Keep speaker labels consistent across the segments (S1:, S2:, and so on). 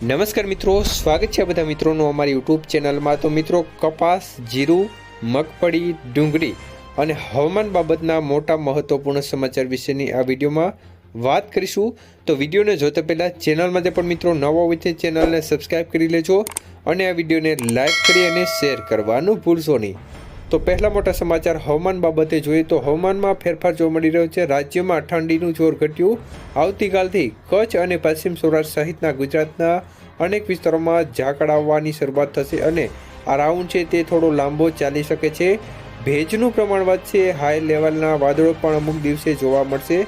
S1: નમસ્કાર મિત્રો, સ્વાગત છે બધા મિત્રોનું અમારી યુટ્યુબ ચેનલમાં. તો મિત્રો, કપાસ, જીરું, મગફળી, ડુંગળી અને હવામાન બાબતના મોટા મહત્વપૂર્ણ સમાચાર વિશેની આ વિડીયોમાં વાત કરીશું. તો વિડીયોને જોતા પહેલાં ચેનલમાં જે પણ મિત્રો નવા હોય છે, ચેનલને સબસ્ક્રાઈબ કરી લેજો અને આ વિડીયોને લાઈક કરી અને શેર કરવાનું ભૂલશો નહીં. તો પહેલા મોટા સમાચાર હવામાન બાબતે જોઈએ તો હવામાનમાં ફેરફાર જોવા મળી રહ્યો છે. રાજ્યમાં ઠંડીનું જોર ઘટ્યું. આવતીકાલથી કચ્છ અને પશ્ચિમ સૌરાષ્ટ્ર સહિતના ગુજરાતના અનેક વિસ્તારોમાં ઝાકળ આવવાની શરૂઆત થશે અને આ રાઉન્ડ છે તે થોડો લાંબો ચાલી શકે છે. ભેજનું પ્રમાણ વધશે હાઈ લેવલના વાદળો પણ અમુક દિવસે જોવા મળશે.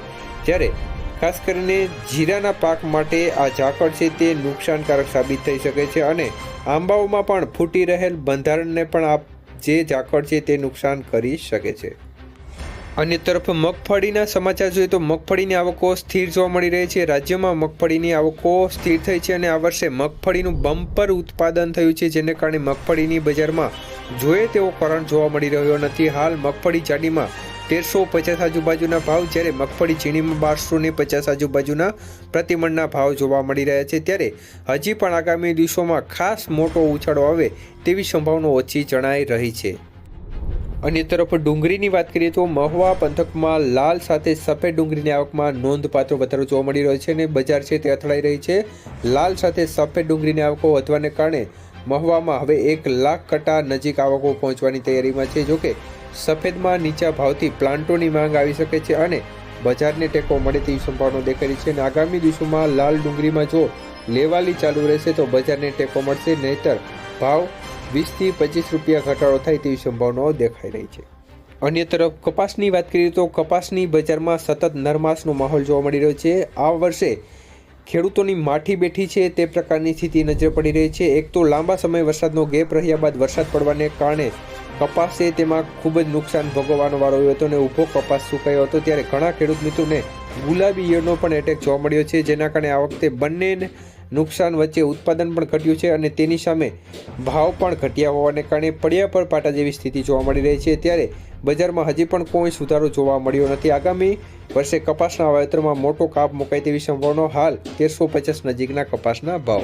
S1: જ્યારે ખાસ કરીને જીરાના પાક માટે આ ઝાકળ છે તે નુકસાનકારક સાબિત થઈ શકે છે અને આંબાઓમાં પણ ફૂટી રહેલ બંધારણને પણ આ જે ઝાકળ છે તે નુકસાન કરી શકે છે. અન્ય તરફ મગફળીના સમાચાર જોઈએ તો મગફળીની આવકો સ્થિર જોવા મળી રહી છે. રાજ્યમાં મગફળીની આવકો સ્થિર થઈ છે અને આ વર્ષે મગફળીનું બમ્પર ઉત્પાદન થયું છે, જેને કારણે મગફળીની બજારમાં જોઈએ તેવો કરંટ જોવા મળી રહ્યો નથી. હાલ મગફળી જાડીમાં તેરસો પચાસ આજુબાજુના ભાવ જ્યારે મગફળી ઝીણીમાં બારસો ને પચાસ આજુબાજુના પ્રતિમણના ભાવ જોવા મળી રહ્યા છે, ત્યારે હજી પણ આગામી દિવસોમાં ખાસ મોટો ઉછાળો આવે તેવી સંભાવના ઓછી જણાઈ રહી છે. અન્ય તરફ ડુંગળીની વાત કરીએ તો મહુવા પંથકમાં લાલ સાથે સફેદ ડુંગળીની આવકમાં નોંધપાત્ર વધારો જોવા મળી રહ્યો છે અને બજાર છે તે અથડાઈ રહી છે. લાલ સાથે સફેદ ડુંગળીની આવકો વધવાને કારણે મહુવામાં હવે એક લાખ કટા નજીક આવકો પહોંચવાની તૈયારીમાં છે, જોકે સફેદમાં નીચા ભાવથી પ્લાન્ટોની માંગ આવી શકે છે અને બજારને ટેકો મળે તેવી સંભાવના દેખાઈ છે. અને આગામી દિવસોમાં લાલ ડુંગળીમાં જો લેવાલી ચાલુ રહેશે, તો બજારને ટેકો મળશે. નહીતર ભાવ વીસથી પચીસ રૂપિયા ઘટાડો થાય તેવી સંભાવનાઓ દેખાઈ રહી છે. અન્ય તરફ કપાસની વાત કરીએ તો કપાસની બજારમાં સતત નરમાશનો માહોલ જોવા મળી રહ્યો છે. આ વર્ષે ખેડૂતોની માઠી બેઠી છે. તે પ્રકારની સ્થિતિ નજરે પડી રહી છે. એક તો લાંબા સમય વરસાદનો ગેપ રહ્યા બાદ વરસાદ પડવાને કારણે કપાસ તેમાં ખૂબ જ નુકસાન ભોગવવાનો વારો આવ્યો હતો અને ઊભો કપાસ સુકાયો હતો ત્યારે ઘણા ખેડૂત મિત્રોને ગુલાબી ઈયળનો પણ એટેક જોવા મળ્યો છે, જેના કારણે આ વખતે બંને નુકસાન વચ્ચે ઉત્પાદન પણ ઘટ્યું છે અને તેની સામે ભાવ પણ ઘટ્યા હોવાને કારણે પડ્યા પર પાટા જેવી સ્થિતિ જોવા મળી રહી છે. ત્યારે બજારમાં હજી પણ કોઈ સુધારો જોવા મળ્યો નથી. આગામી વર્ષે કપાસના વાવેતરમાં મોટો કાપ મુકાય તેવી સંભાવના, હાલ તેરસો પચાસ નજીકના કપાસના ભાવ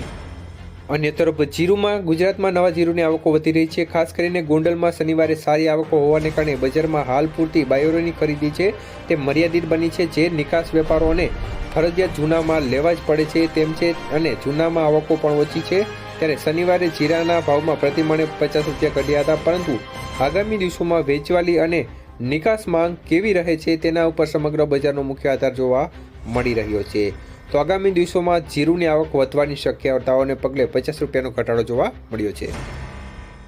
S1: અન્ય તરફ જીરુમાં ગુજરાતમાં નવા જીરુની આવકો વધી રહી છે. ખાસ કરીને ગોંડલમાં શનિવારે સારી આવકો હોવાને કારણે બજારમાં હાલ પૂરતી બાયોરોની ખરીદી છે તે મર્યાદિત બની છે. જે નિકાસ વેપારોને ફરજિયાત જૂનામાં લેવા જ પડે છે તેમ છે અને જૂનામાં આવકો પણ ઓછી છે. ત્યારે શનિવારે જીરાના ભાવમાં પ્રતિમણે પચાસ રૂપિયા ઘટ્યા હતા. પરંતુ આગામી દિવસોમાં વેચવાલી અને નિકાસ માંગ કેવી રહે છે તેના ઉપર સમગ્ર બજારનો મુખ્ય આધાર જોવા મળી રહ્યો છે. તો આગામી દિવસોમાં જીરુની આવક વધવાની શક્યતાઓને પગલે પચાસ રૂપિયાનો ઘટાડો જોવા મળ્યો છે.